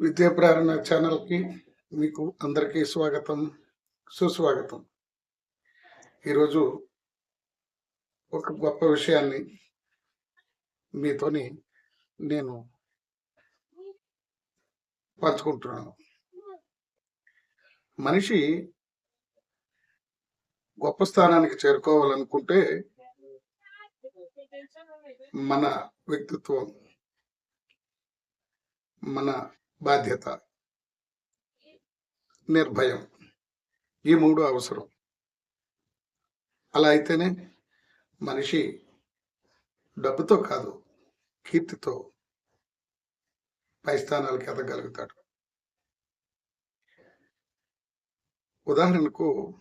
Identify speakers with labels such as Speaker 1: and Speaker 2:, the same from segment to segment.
Speaker 1: విద్యాప్రేరణ ఛానల్కి మీకు అందరికీ స్వాగతం సుస్వాగతం. ఈరోజు ఒక గొప్ప విషయాన్ని మీతోని నేను పంచుకుంటున్నాను. మనిషి గొప్ప స్థానానికి చేరుకోవాలనుకుంటే మన వ్యక్తిత్వం మన బాధ్యత నిర్భయం. ఈ మూడు అవసరం. అలా అయితేనే మనిషి డబ్బుతో కాదు కీర్తితో పై స్థానాలకు ఎదగలుగుతాడు. ఉదాహరణకు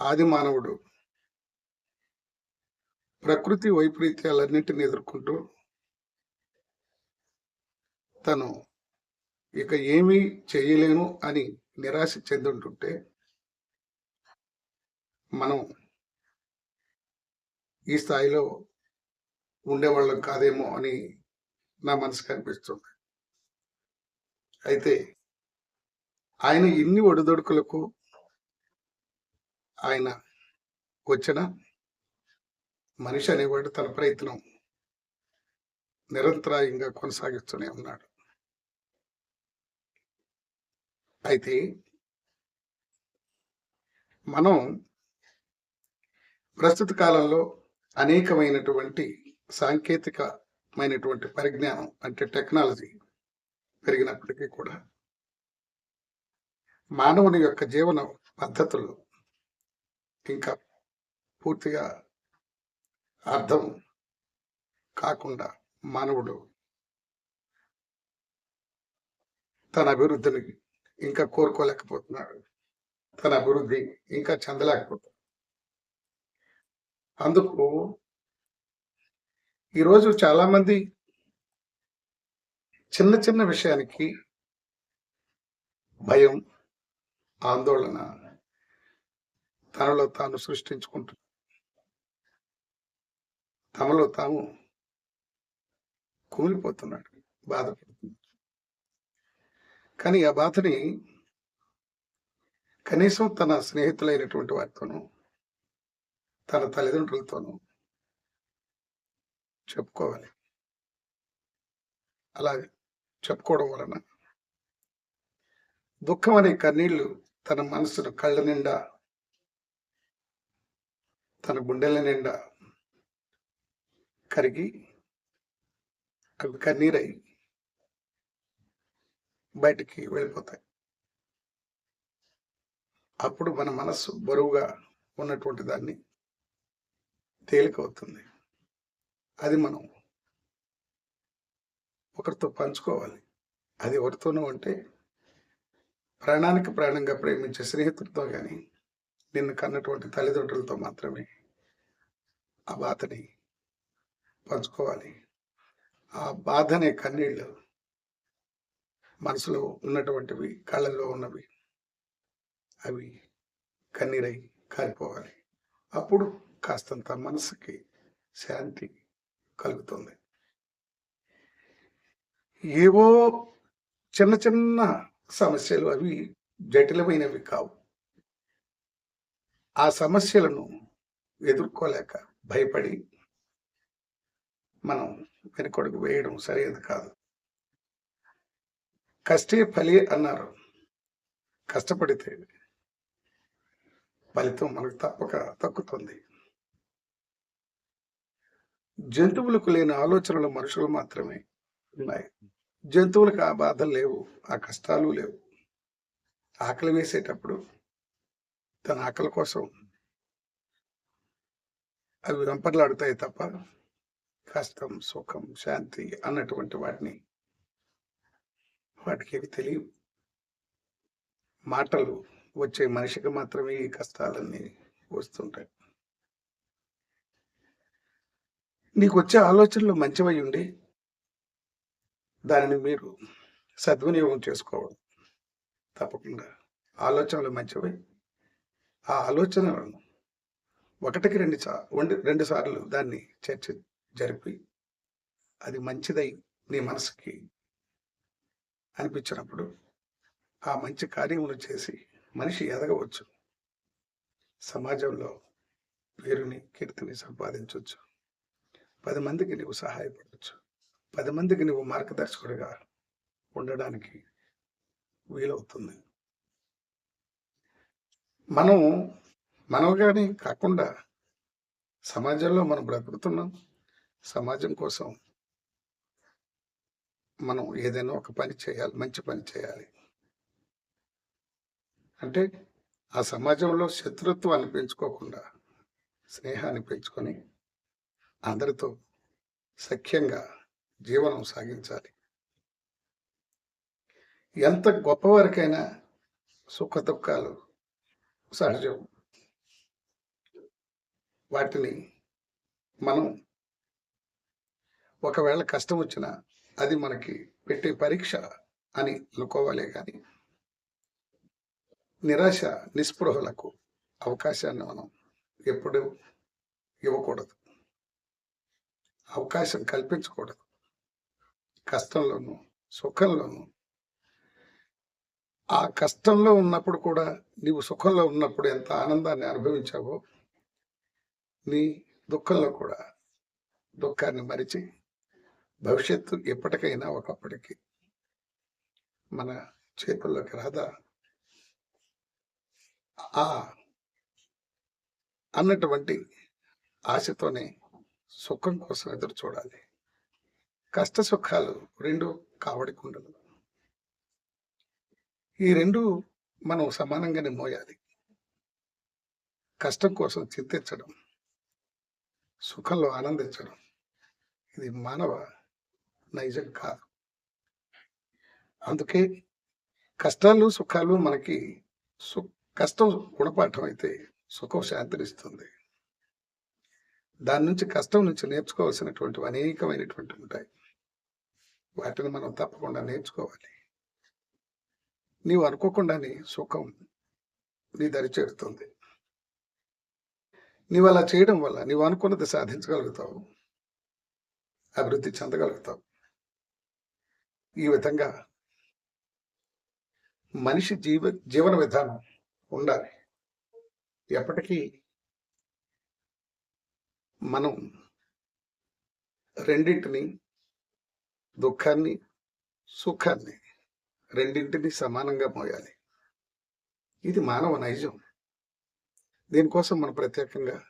Speaker 1: ఆది మానవుడు ప్రకృతి వైపరీత్యాలన్నింటినీ ఎదుర్కొంటూ తను ఇక ఏమీ చేయలేను అని నిరాశ చెందుంటుంటే మనం ఈ స్థాయిలో ఉండేవాళ్ళం కాదేమో అని నా మనసుకు అనిపిస్తుంది. అయితే ఆయన ఇన్ని ఒడిదొడుకులకు ఆయన వచ్చిన మనిషి అనేవాడు తన ప్రయత్నం నిరంతరాయంగా కొనసాగిస్తూనే ఉన్నాడు. అయితే మనం ప్రస్తుత కాలంలో అనేకమైనటువంటి సాంకేతికమైనటువంటి పరిజ్ఞానం అంటే టెక్నాలజీ పెరిగినప్పటికీ కూడా మానవుని యొక్క జీవన పద్ధతులు ఇంకా పూర్తిగా అర్థం కాకుండా మానవుడు తన అభివృద్ధిని ఇంకా కోరుకోలేకపోతున్నాడు తన అభివృద్ధి ఇంకా చెందలేకపోతున్నాడు అందుకు ఈరోజు చాలామంది చిన్న చిన్న విషయానికి భయం ఆందోళన తనలో తాను సృష్టించుకుంటుంది తమలో తాము కూలిపోతున్నాడు బాధపడుతున్నాడు. కానీ ఆ బాధని కనీసం తన స్నేహితులైనటువంటి వారితోనూ తన తల్లిదండ్రులతోనూ చెప్పుకోవాలి. అలా చెప్పుకోవడం వలన దుఃఖం అనే కన్నీళ్ళు తన మనసును కళ్ళ నిండా తన గుండెల నిండా కరిగి అవి కన్నీరై బయటికి వెళ్ళిపోతాయి. అప్పుడు మన మనస్సు బరువుగా ఉన్నటువంటి దాన్ని తేలికవుతుంది. అది మనం ఒకరితో పంచుకోవాలి. అది ఎవరితోనూ అంటే ప్రాణానికి ప్రాణంగా ప్రేమించే స్నేహితులతో కానీ నిన్ను కన్నటువంటి తల్లిదండ్రులతో మాత్రమే ఆ బాధని పంచుకోవాలి. ఆ బాధ అనే కన్నీళ్ళు మనసులో ఉన్నటువంటివి కళ్ళల్లో ఉన్నవి అవి కన్నీరై కారిపోవాలి. అప్పుడు కాస్తంత మనసుకి శాంతి కలుగుతుంది. ఏవో చిన్న చిన్న సమస్యలు అవి జటిలమైనవి కావు. ఆ సమస్యలను ఎదుర్కోలేక భయపడి మనం వెనుకొడుకు వేయడం సరైనది కాదు. కష్టే ఫలి అన్నారు. కష్టపడితే ఫలితం మనకు తప్పక తక్కుతుంది. జంతువులకు లేని ఆలోచనలు మనుషులు మాత్రమే ఉన్నాయి. జంతువులకు ఆ బాధలు లేవు ఆ కష్టాలు లేవు. ఆకలి వేసేటప్పుడు తన ఆకలి కోసం అవి వెంపర్లాడుతాయి తప్ప కష్టం సుఖం శాంతి అన్నటువంటి వాటిని వాటికి ఏవి తెలియవు. మాటలు వచ్చే మనిషికి మాత్రమే ఈ కష్టాలన్నీ వస్తుంటాయి. నీకు వచ్చే ఆలోచనలు మంచివై ఉండి దానిని మీరు సద్వినియోగం చేసుకోవడం తప్పకుండా ఆలోచనలు మంచివి ఆ ఆలోచనలను ఒకటికి రెండు సా రెండు సార్లు దాన్ని చర్చ జరిపి అది మంచిదై నీ మనసుకి అనిపించినప్పుడు ఆ మంచి కార్యములు చేసి మనిషి ఎదగవచ్చు. సమాజంలో పేరుని కీర్తిని సంపాదించవచ్చు. పది మందికి నువ్వు సహాయపడవచ్చు. పది మందికి నువ్వు మార్గదర్శకుడిగా ఉండడానికి వీలవుతుంది. మనం మనవుగానే కాకుండా సమాజంలో మనం బ్రతుకుతున్నాం. సమాజం కోసం మనం ఏదైనా ఒక పని చేయాలి మంచి పని చేయాలి. అంటే ఆ సమాజంలో శత్రుత్వాన్ని పెంచుకోకుండా స్నేహాన్ని పెంచుకొని అందరితో సఖ్యంగా జీవనం సాగించాలి. ఎంత గొప్పవారికైనా సుఖ దుఃఖాలు సహజం. వాటిని మనం ఒకవేళ కష్టం వచ్చినా అది మనకి పెట్టే పరీక్ష అని అనుకోవాలే కానీ నిరాశ నిస్పృహలకు అవకాశాన్ని మనం ఎప్పుడు ఇవ్వకూడదు. అవకాశం కల్పించకూడదు. కష్టంలోనూ సుఖంలోనూ. ఆ కష్టంలో ఉన్నప్పుడు కూడా నీవు సుఖంలో ఉన్నప్పుడు ఎంత ఆనందాన్ని అనుభవించావో నీ దుఃఖంలో కూడా దుఃఖాన్ని మరిచి భవిష్యత్తు ఎప్పటికైనా ఒకప్పటికి మన చేతుల్లోకి రాదా? ఆ అన్నటువంటి ఆశతోనే సుఖం కోసం ఎదురు చూడాలి. కష్ట సుఖాలు రెండు కావడి కుండలు. ఈ రెండు మనం సమానంగానే మోయాలి. కష్టం కోసం చింతించడం సుఖంలో ఆనందించడం ఇది మానవ నైజం కాదు. అందుకే కష్టాలు సుఖాలు మనకి సు కష్టం గుణపాఠం అయితే సుఖం శాంతినిస్తుంది. దాని నుంచి కష్టం నుంచి నేర్చుకోవాల్సినటువంటి అనేకమైనటువంటి ఉంటాయి. వాటిని మనం తప్పకుండా నేర్చుకోవాలి. నీవు అనుకోకుండానే సుఖం నీ దరి చేరుతుంది. నీవు అలా చేయడం వల్ల నీవు అనుకున్నది సాధించగలుగుతావు. అభివృద్ధి చెందగలుగుతావు. ఈ విధంగా మనిషి జీవ జీవన విధానం ఉండాలి. ఎప్పటికీ మనం రెండింటిని దుఃఖాన్ని సుఖాన్ని రెండింటిని సమానంగా మోయాలి. ఇది మానవ నైజం. దీనికోసం మనం ప్రత్యేకంగా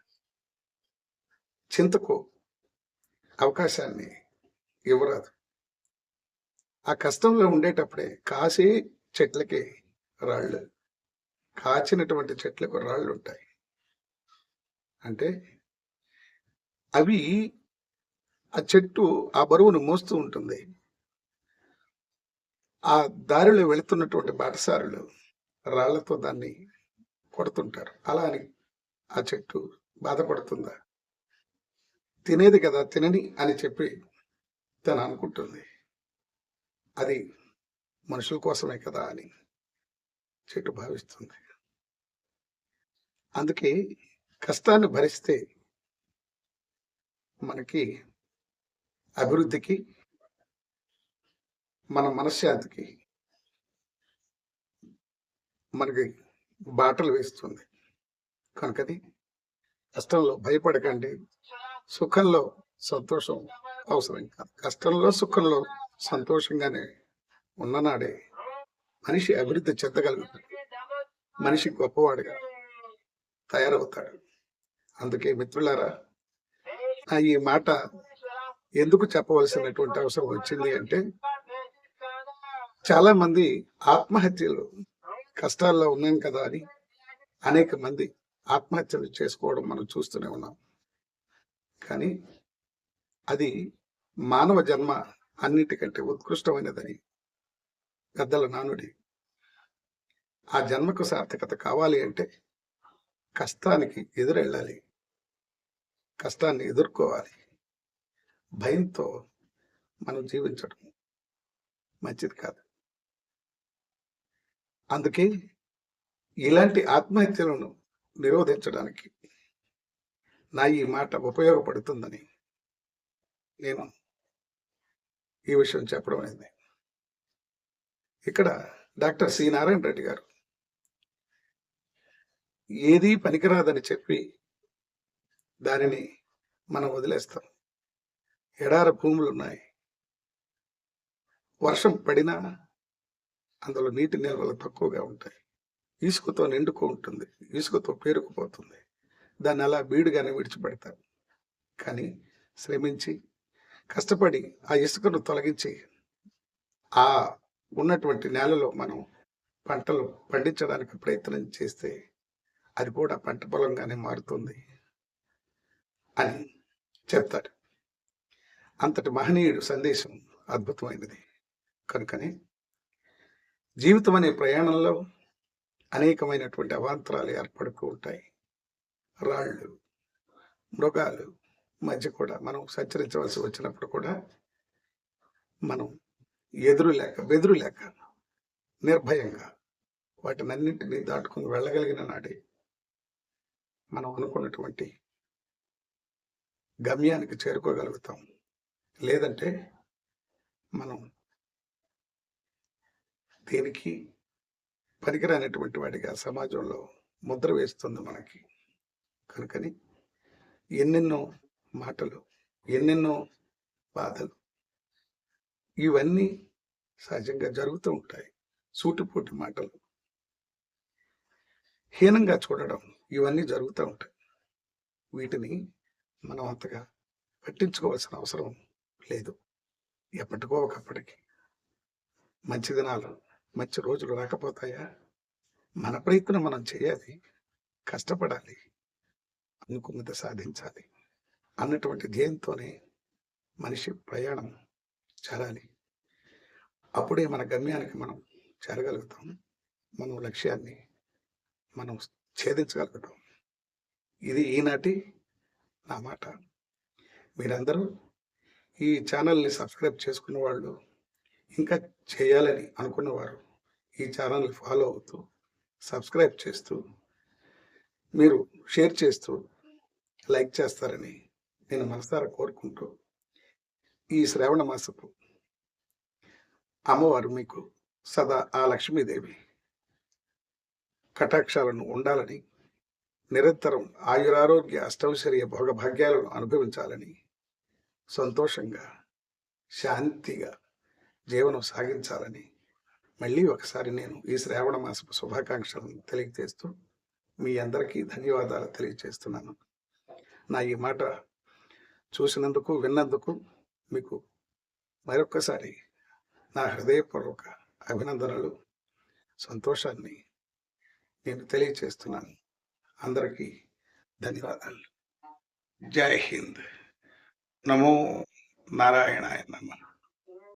Speaker 1: చింతకు అవకాశాన్ని ఇవ్వరాదు. ఆ కష్టంలో ఉండేటప్పుడే కాసే చెట్లకి రాళ్ళు కాచినటువంటి చెట్లకు రాళ్ళు ఉంటాయి. అంటే అవి ఆ చెట్టు ఆ బరువును మోస్తూ ఉంటుంది. ఆ దారిలో వెళుతున్నటువంటి బాటసారులు రాళ్ళతో దాన్ని కొడుతుంటారు. అలా అని ఆ చెట్టు బాధపడుతుందా? తినేది కదా తినని అని చెప్పి తను అనుకుంటుంది. అది మనుషుల కోసమే కదా అని చెట్టు భావిస్తుంది. అందుకే కష్టాన్ని భరిస్తే మనకి అభివృద్ధికి మన మనశ్శాంతికి మనకి బాటలు వేస్తుంది. కనుకది కష్టంలో భయపడకండి. సుఖంలో సంతోషం అవసరం కాదు. కష్టంలో సుఖంలో సంతోషంగానే ఉన్ననాడే మనిషి అభివృద్ధి చెందగలుగుతాడు. మనిషి గొప్పవాడిగా తయారవుతాడు. అందుకే మిత్రులారా ఈ మాట ఎందుకు చెప్పవలసినటువంటి అవసరం వచ్చింది అంటే చాలా మంది ఆత్మహత్యలు కష్టాల్లో ఉన్నాం కదా అని అనేక మంది ఆత్మహత్యలు చేసుకోవడం మనం చూస్తూనే ఉన్నాం. కానీ అది మానవ జన్మ అన్నిటికంటే ఉత్కృష్టమైనదని పెద్దల నానుడి. ఆ జన్మకు సార్థకత కావాలి అంటే కష్టానికి ఎదురెళ్ళాలి. కష్టాన్ని ఎదుర్కోవాలి. భయంతో మనం జీవించడం మంచిది కాదు. అందుకే ఇలాంటి ఆత్మహత్యలను నిరోధించడానికి నా ఈ మాట ఉపయోగపడుతుందని నేను ఈ విషయం చెప్పడం అయింది. ఇక్కడ డాక్టర్ సి నారాయణ రెడ్డి గారు ఏదీ పనికిరాదని చెప్పి దానిని మనం వదిలేస్తాం. ఎడార భూములు ఉన్నాయి వర్షం పడినా అందులో నీటి నిల్వలు తక్కువగా ఉంటాయి. ఇసుకతో నిండుకు ఉంటుంది. ఇసుకతో పేరుకుపోతుంది. దాన్ని అలా బీడుగానే విడిచిపెడతారు. కానీ శ్రమించి కష్టపడి ఆ ఇసుకను తొలగించి ఆ ఉన్నటువంటి నేలలో మనం పంటలు పండించడానికి ప్రయత్నం చేస్తే అది కూడా పంట పొలంగానే మారుతుంది అని చెప్తాడు. అంతటి మహనీయుడు సందేశం అద్భుతమైనది. కనుకనే జీవితం అనే ప్రయాణంలో అనేకమైనటువంటి అవాంతరాలు ఏర్పడుతూ ఉంటాయి. రాళ్ళు మృగాలు మధ్య కూడా మనం సంచరించవలసి వచ్చినప్పుడు కూడా మనం ఎదురు లేక బెదురు లేక నిర్భయంగా వాటినన్నింటినీ దాటుకుని వెళ్ళగలిగిన నాడే మనం అనుకున్నటువంటి గమ్యానికి చేరుకోగలుగుతాం. లేదంటే మనం దేనికి పనికిరానటువంటి వాడిగా సమాజంలో ముద్ర వేస్తుంది మనకి. కనుకని ఎన్నెన్నో మాటలు ఎన్నెన్నో బాధలు. ఇవన్నీ సహజంగా జరుగుతూ ఉంటాయి. సూటిపోటి మాటలు. హీనంగా చూడడం ఇవన్నీ జరుగుతూ ఉంటాయి. వీటిని మనం అంతగా పట్టించుకోవాల్సిన అవసరం లేదు. ఎప్పటికో ఒకప్పటికి. మంచి దినాలు మంచి రోజులు రాకపోతాయా? మన ప్రయత్నం మనం చేయాలి కష్టపడాలి అనుకున్నది సాధించాలి. అన్నటువంటి ధ్యేయంతోనే మనిషి ప్రయాణం చేరాలి. అప్పుడే మన గమ్యానికి మనం చేరగలుగుతాం. మనం లక్ష్యాన్ని మనం ఛేదించగలుగుతాం. ఇది ఈనాటి నా మాట. మీరందరూ ఈ ఛానల్ని సబ్స్క్రైబ్ చేసుకున్న వాళ్ళు ఇంకా చేయాలని అనుకున్నవారు ఈ ఛానల్ని ఫాలో అవుతూ సబ్స్క్రైబ్ చేస్తూ మీరు షేర్ చేస్తూ లైక్ చేస్తారని నేను మనసారా కోరుకుంటూ ఈ శ్రావణ మాసపు అమ్మవారు మీకు సదా ఆ లక్ష్మీదేవి కటాక్షాలను ఉండాలని నిరంతరం ఆయురారోగ్య అష్టౌశ్వర్య భోగభాగ్యాలను అనుభవించాలని సంతోషంగా శాంతిగా జీవనం సాగించాలని మళ్ళీ ఒకసారి నేను ఈ శ్రావణ మాసపు శుభాకాంక్షలను తెలియజేస్తూ మీ అందరికీ ధన్యవాదాలు తెలియజేస్తున్నాను. నా ఈ మాట చూసినందుకు విన్నందుకు మీకు మరొక్కసారి నా హృదయపూర్వక అభినందనలు సంతోషాన్ని నేను తెలియచేస్తున్నాను. అందరికీ ధన్యవాదాలు. జై హింద్. నమో నారాయణాయ నమ.